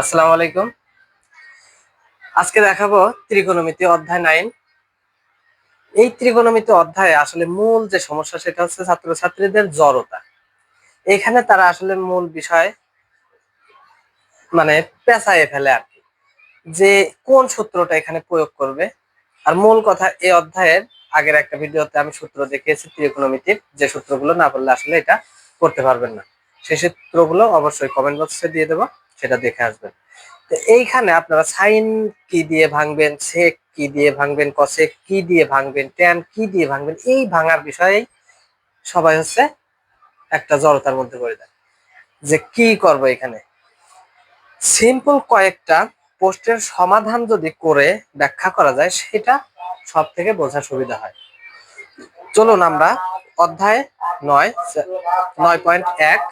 আসসালামু আলাইকুম। আজকে দেখাবো ত্রিকোণমিতি অধ্যায় নাইন এই ত্রিকোণমিতি অধ্যায়ে আসলে মূল যে সমস্যা সেটা হচ্ছে ছাত্রছাত্রীদের জড়তা। এখানে তারা আসলে মূল বিষয় মানে পেঁচায়ে ফেলে আর কি। যে কোন সূত্রটা এখানে প্রয়োগ করবে। আর মূল কথা এই অধ্যায়ের আগের একটা ভিডিওতে আমি সূত্র দেখিয়েছি ত্রিকোণমিতির যে সূত্রগুলো না বললে আসলে এটা করতে পারবেন না। সেই সূত্রগুলো অবশ্যই কমেন্ট বক্সে দিয়ে দেবো। সেটা দেখে আসবেন। তো এইখানে আপনারা সাইন কি দিয়ে ভাঙবেন, সেক কি দিয়ে ভাঙবেন, কসেক কি দিয়ে ভাঙবেন, ট্যান কি দিয়ে ভাঙবেন, এই ভাঙার বিষয়ে সবাই হচ্ছে একটা জড়তার মধ্যে পড়ে যায়। যে কি করব এখানে? সিম্পল কয়েকটা পোস্টের সমাধান যদি করে ব্যাখ্যা করা যায়, সেটা সব থেকে বোঝা সুবিধা হয়। চলুন আমরা অধ্যায় নয় নয় পয়েন্ট এক,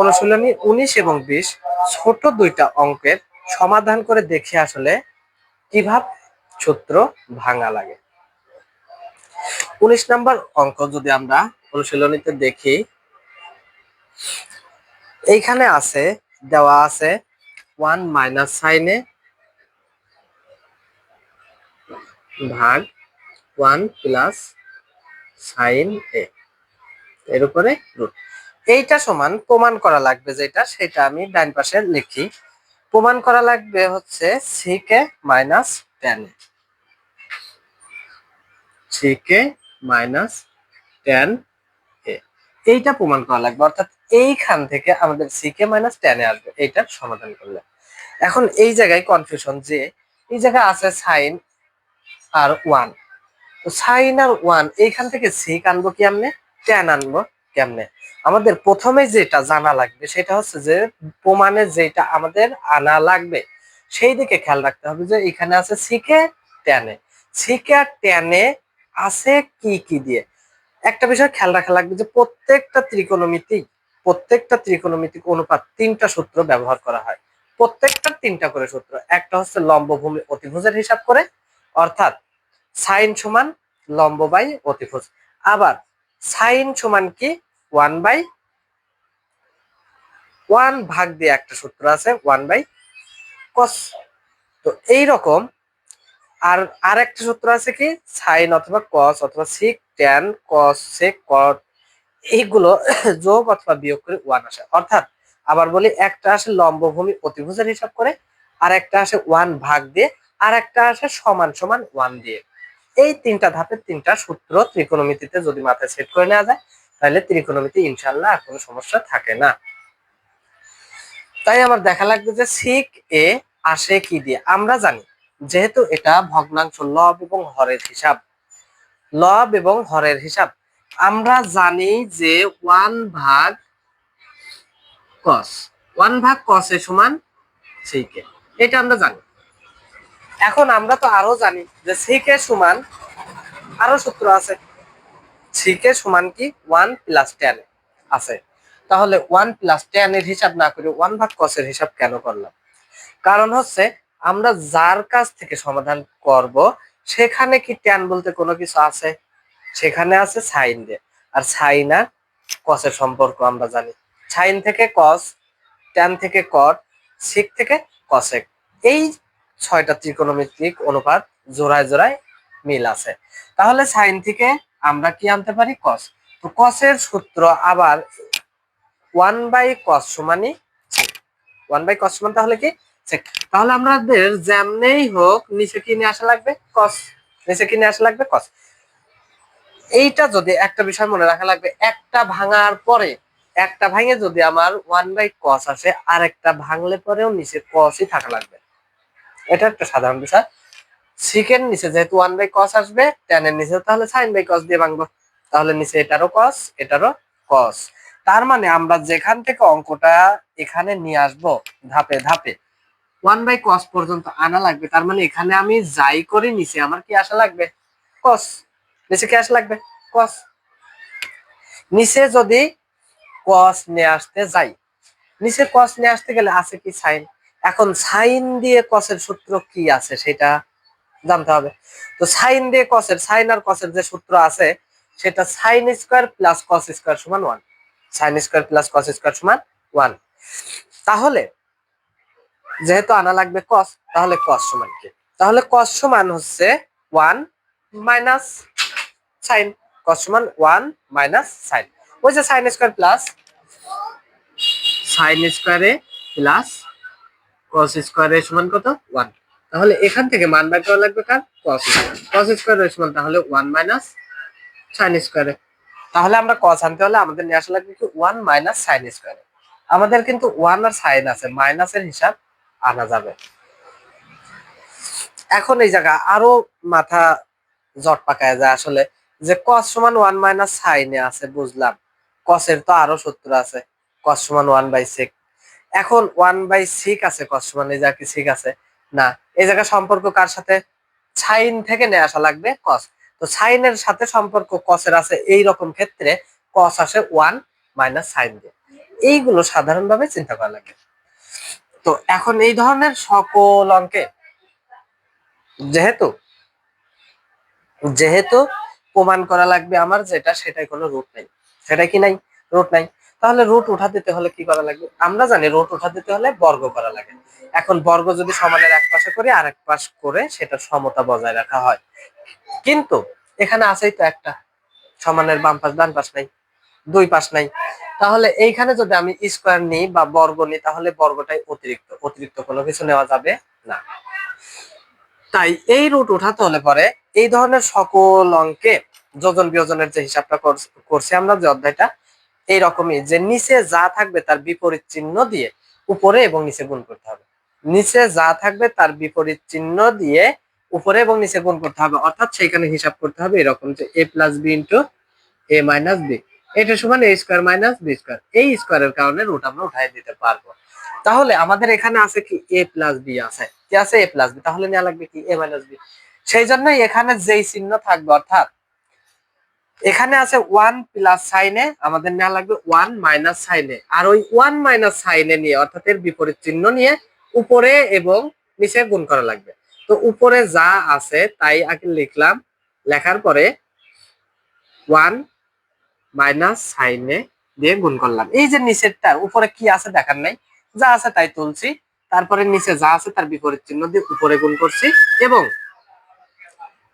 অনুশীলনী উনিশ এবং বিশ ছোট দুইটা অঙ্কের সমাধান করে দেখি আসলে কীভাবে সূত্র ভাঙা লাগে। উনিশ নাম্বার অঙ্ক যদি আমরা অনুশীলনীতে দেখি, এইখানে আছে, দেওয়া আছে ওয়ান মাইনাস সাইনে ভাগ ওয়ান প্লাস সাইন এ এর উপরে রুট এইটা সমান প্রমাণ করা লাগবে যেটা, সেটা আমি ডান পাশে লিখি। প্রমাণ করা লাগবে হচ্ছে সিকে মাইনাস টেন সিকে মাইনাস টেন এ এইটা প্রমাণ করা লাগবে, অর্থাৎ এইখান থেকে আমাদের সিকে মাইনাস টেনে আসবে, এইটার সমাধান করলে। এখন এই জায়গায় কনফিউশন যে, এই জায়গায় আছে সাইন আর ওয়ান তো সাইন আর ওয়ান, এইখান থেকে সিক আনব কি আমনে টেন আনব কেমনে? আমাদের প্রথমে যেটা জানা লাগবে সেটা হচ্ছে যে প্রমাণে যেটা আমাদের আনা লাগবে, সেই দিকে খেয়াল রাখতে হবে যে এখানে আছে সিকে টেনে সিকে আর টেনে আছে কি কি দিয়ে? একটা বিষয় খেয়াল রাখা লাগবে যে প্রত্যেকটা ত্রিকোণমিতিক প্রত্যেকটা ত্রিকোণমিতিক অনুপাত তিনটা সূত্র ব্যবহার করা হয়। প্রত্যেকটা তিনটা করে সূত্র, একটা হচ্ছে লম্বভূমি অতিভুজের হিসাব করে, অর্থাৎ সাইন সমান লম্ব বাই অতিভুজ। আবার সাইন সমান কি? ওয়ান বাই ওয়ান ভাগ দিয়ে একটা সূত্র আছে, ওয়ান বাই কস তো এই রকম আর আর একটা সূত্র আছে কি? সাইন অথবা কস অথবা সিক ট্যান কস সেক কট এইগুলো যোগ অথবা বিয়োগ করে ওয়ান আসে। অর্থাৎ আবার বলি একটা আসে লম্বভূমি অতিভুজের হিসাব করে আর একটা আসে ওয়ান ভাগ দিয়ে আর একটা আসে সমান সমান ওয়ান দিয়ে। এই তিনটা ধাপের তিনটা সূত্র ত্রিকোণমিতিতে যদি মাথায় সেট করে নেওয়া যায়, তাহলে ত্রিকোণমিতি ইনশাল্লাহ আর কোনো সমস্যা থাকে না। তাই আমার দেখা লাগবে যে সিক এ আসে কি দিয়ে? আমরা জানি, যেহেতু এটা ভগ্নাংশ লব এবং হরের হিসাব। লব এবং হরের হিসাব। আমরা জানি যে ওয়ান ভাগ কস ওয়ান ভাগ কসে সমান সিকে এটা আমরা জানি। এখন আমরা তো আরও জানি যে সিকে সমান আরও সূত্র আছে। সিকে সমান কি? ওয়ান প্লাস টেন আছে। তাহলে ওয়ান প্লাস টেন এর হিসাব না করে ওয়ান ভাগ কসের হিসাব কেন করলাম? কারণ হচ্ছে আমরা যার কাছ থেকে সমাধান করব, সেখানে কি ট্যান বলতে কোনো কিছু আছে? সেখানে আছে সাইন দিয়ে। আর সাইন আর কসের সম্পর্ক আমরা জানি। সাইন থেকে কস ট্যান থেকে কট সিক থেকে কসেক এই ছয়টা ত্রিকোণমিতিক অনুপাত জোড়ায় জোড়ায় মিল আছে। তাহলে সাইন থেকে আমরা কি আনতে পারি? কস তো কসের সূত্র আবার ওয়ান বাই কস সমানই ওয়ান বাই কস সমান তাহলে কি। তাহলে আমাদের যেমনেই হোক নিচে কি নিয়ে আসা লাগবে? কস নিচে কি নিয়ে আসা লাগবে? কস এইটা যদি একটা বিষয় মনে রাখা লাগবে, একটা ভাঙার পরে, একটা ভাঙে যদি আমার ওয়ান বাই কস আসে আর একটা ভাঙলে পরেও নিচে কসই থাকা লাগবে। এটা একটা সাধারণ বিষয়। সিকের নিচে যেহেতু ওয়ান বাই কস আসবে টেনের নিচে তাহলে সাইন বাই কস দিয়ে ভাঙবো। তাহলে নিচে এটারও কস এটারও কস তার মানে আমরা যেখান থেকে অঙ্কটা এখানে নিয়ে আসব, ধাপে ধাপে ওয়ান বাই কস পর্যন্ত আনা লাগবে। তার মানে এখানে আমি যাই করি, নিচে আমার কি আসা লাগবে? কস নিচে কি আসা লাগবে? কস নিচে যদি কস নিয়ে আসতে যাই, নিচে কস নিয়ে আসতে গেলে আছে কি সাইন এখন সাইন দিয়ে কসের সূত্র কি আছে সেটা জানতে হবে। তো সাইন দিয়ে কসের, সাইন আর কসের যে সূত্র আছে, সেটা sine square plus cos square সমান one. Sine square plus cos square সমান ওয়ান। তাহলে, যেহেতু আনা লাগবে কস, তাহলে কস সমান কি? তাহলে কস সমান হচ্ছে ওয়ান মাইনাস সাইন। কস সমান ওয়ান মাইনাস সাইন। ওই যে সাইন স্কোয়ার প্লাস সাইন স্কোয়ারে প্লাস কস স্কোয়ারে সমান কত? ওয়ান তাহলে এখান থেকে মান বের করা লাগবে কার? স্কোয়ার কস স্কোয়ারে সমান তাহলে ওয়ান মাইনাস সাইন স্কোয়ারে তাহলে আমরা কস আনতে হলে আমাদের নিয়ে আসা লাগবে কি ওয়ান মাইনাস সাইন স্কোয়ারে আমাদের কিন্তু ওয়ান আর সাইন আছে মাইনাসের হিসাব আনা যাবে। এখন এই জায়গা আরও মাথা জট পাকায় যায় আসলে। যে কস সমান ওয়ান মাইনাস সাইনে আছে, বুঝলাম। কসের তো আরও সূত্র আছে। কস সমান ওয়ান বাই সিক্স এখন ওয়ান বাই সিক্স আছে কস মানে জায়গা কি সিক্স আছে। না, এই জায়গা সম্পর্ক কার সাথে? সাইন থেকে নিয়ে আসা লাগবে কস তো সাইনের সাথে সম্পর্ক কসের আছে এই রকম ক্ষেত্রে কস আসে ওয়ান মাইনাস সাইন দিয়ে। এইগুলো সাধারণভাবে চিন্তা করা লাগে। তো এখন এই ধরনের সকল অঙ্কে, যেহেতু যেহেতু প্রমাণ করা লাগবে আমার যেটা সেটাই কোনো রুট নাই। সেটাই কি নাই? রুট নাই। তাহলে রুট উঠা দিতে হলে কি করা লাগবে আমরা জানি রুট উঠা দিতে হলে বর্গ করা লাগে। এখন বর্গ যদি সমানের এক পাশে করি আর এক পাশ করে সেটা সমতা বজায় রাখা হয়। কিন্তু এখানে আছেই তো একটা। সমানের বাম পাশ, ডান পাশ নাই, দুই পাশ নাই। তাহলে এইখানে যদি আমি স্কোয়ার নিই বা বর্গ নিই, তাহলে বর্গটাই অতিরিক্ত। অতিরিক্ত কোনো কিছু নেওয়া যাবে না। তাই এই রুট উঠাতে হলে পরে এই ধরনের সকল অঙ্কে যোজন বিয়োজনের যে হিসাবটা করছ- করছি আমরা যে অধ্যায়টা এই রকমই যে নিচে যা থাকবে তার বিপরীত চিহ্ন দিয়ে উপরে এবং নিচে গুণ করতে হবে। নিচে যা থাকবে তার বিপরীত চিহ্ন দিয়ে উপরে এবং নিচে গুণ করতে হবে। অর্থাৎ সেইখানে হিসাব করতে হবে এরকম যে A plus B into A minus B এটা সমান A square minus B square এই স্কোয়ারের কারণে রুট আমরা উঠাই দিতে পারব। তাহলে আমাদের এখানে আছে কি এ প্লাস বি আছে। কি আছে এ প্লাস বি তাহলে নেওয়া লাগবে কি এ মাইনাস বি সেই জন্যই এখানে যেই চিহ্ন থাকবে, অর্থাৎ এখানে আছে ওয়ান প্লাস সাইনে আমাদের নেওয়া লাগবে ওয়ান মাইনাস সাইনে আর ওই ওয়ান মাইনাস সাইনে নিয়ে, অর্থাৎ এর বিপরীত চিহ্ন নিয়ে উপরে এবং নিচে গুণ করা লাগবে। তো উপরে যা আছে, তাই আগে লিখলাম, লেখার পরে ওয়ান মাইনাস সাইনে দিয়ে গুণ করলাম। এই যে নিচেরটার, উপরে কি আছে দেখার নাই, যা আছে তাই তুলছি। তারপরে নিচে যা আছে তার বিপরীত চিহ্ন দিয়ে উপরে গুণ করছি এবং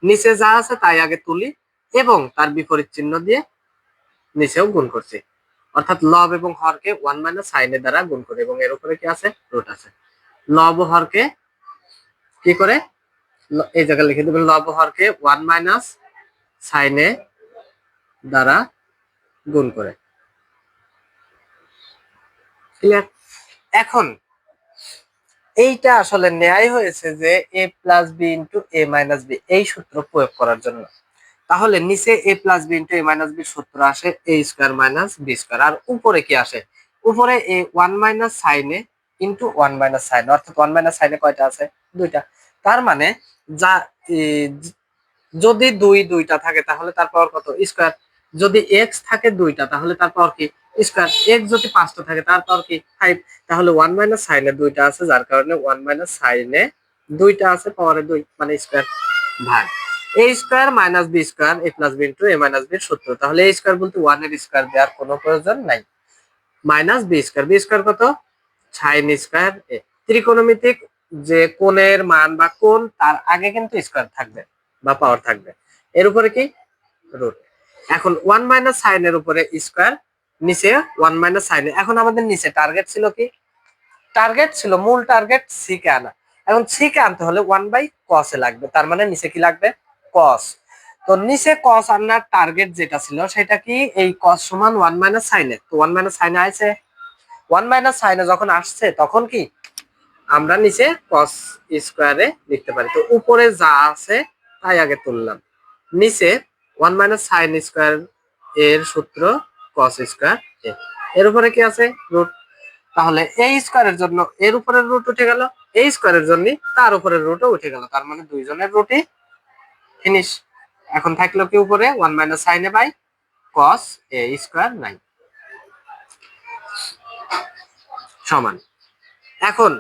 নিচে যা আছে তাই আগে তুলি এবং তার বিপরীত চিহ্ন দিয়ে নিচেও গুণ করছি। অর্থাৎ লব এবং হরকে ওয়ান মাইনাস সাইনের দ্বারা গুণ করে এবং এর উপরে কি আছে? রুট আছে। লব হরকে কি করে? এই জায়গায় লিখে দেবেন লব হরকে ওয়ান মাইনাস সাইনে দ্বারা গুণ করে। ক্লিয়ার এখন, এইটা আসলে ন্যায় হয়েছে যে A plus B into A minus B এই সূত্র প্রয়োগ করার জন্য। তাহলে নিচে A plus B into A minus B সূত্র আসে A square minus B square আর উপরে কি আসে? উপরে এ ওয়ান মাইনাস সাইনে ইন্টু ওয়ান মাইনাস সাইন অর্থাৎ ওয়ান মাইনাস সাইনে কয়টা আছে? দুইটা। তার মানে যা যদি দুই দুইটা থাকে, তাহলে তার পাওয়ার কত? স্কোয়ার যদি এক্স থাকে দুইটা, তাহলে তার পাওয়ার কি? স্কোয়ার এক্স যদি পাঁচটা থাকে, তার পাওয়ার কি? ফাইভ তাহলে ওয়ান মাইনাস সাইনে দুইটা আছে, যার কারণে ওয়ান মাইনাস সাইনে দুইটা আছে পাওয়ারে দুই মানে স্কোয়ার ভাগ। A square minus B square A plus B into A minus B সূত্র। তাহলে এ স্কোয়ার বলতে ওয়ানের স্কোয়ার দেওয়ার কোনো প্রয়োজন নাই। Minus B square B square কত? সাইন স্কোয়ার এ ত্রিকোণমিতিক যে কোণের মান বা কোণ, তার আগে কিন্তু স্কোয়ার থাকবে বা পাওয়ার থাকবে। এর উপরে কি? রুট এখন ওয়ান মাইনাস সাইনের উপরে স্কোয়ার নিচে ওয়ান মাইনাস সাইনে এখন আমাদের নিচে টার্গেট ছিল কি? টার্গেট ছিল, মূল টার্গেট সি কে আনা। এখন সি কে আনতে হলে ওয়ান বাই কস লাগবে। তার মানে নিচে কি লাগবে? কস তো নিচে কস আনার টার্গেট যেটা ছিল, সেটা কি এই কস সমান ওয়ান মাইনাস সাইনে তো ওয়ান মাইনাস সাইনে আছে। ওয়ান সাইনে যখন আসছে, তখন কি আমরা নিচে কস স্কোয়ারে লিখতে পারি। তো উপরে যা আছে, তাই আগে তুললাম। নিচে ওয়ান মাইনাস সাইন স্কোয়ার এর সূত্র কস স্কোয়ার এর উপরে কি আছে? রুট তাহলে এই স্কোয়ারের জন্য এর উপরের রুট উঠে গেল। এই স্কোয়ারের জন্য তার উপরের রুটও উঠে গেল। তার মানে দুইজনের রুটই ফিনিশ এখন থাকল কি উপরে? ওয়ান মাইনাস সাইনে বাই কস এ স্কোয়ার নাই সমান। এখন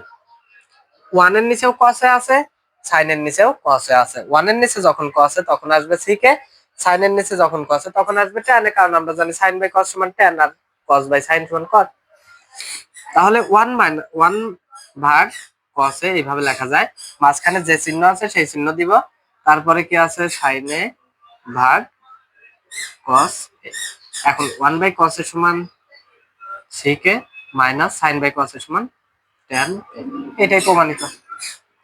ওয়ানের নিচেও কসে আছে সাইনের নিচেও কসে আছে। ওয়ানের নিচে যখন কসে তখন আসবে সিকে সাইনের নিচে যখন কসে তখন আসবে ট্যানে কারণ আমরা জানি সাইন বাই কস সমান ট্যান আর কস বাই সাইন সমান কস তাহলে ওয়ান মাইন ওয়ান ভাগ কসে এইভাবে লেখা যায়। মাঝখানে যে চিহ্ন আছে, সেই চিহ্ন দিব। তারপরে কি আছে? সাইনে ভাগ কস এখন ওয়ান বাই কস এর সমান সিকে মাইনাস সাইন বাই কস এর সমান টেন এটাই প্রমাণিত।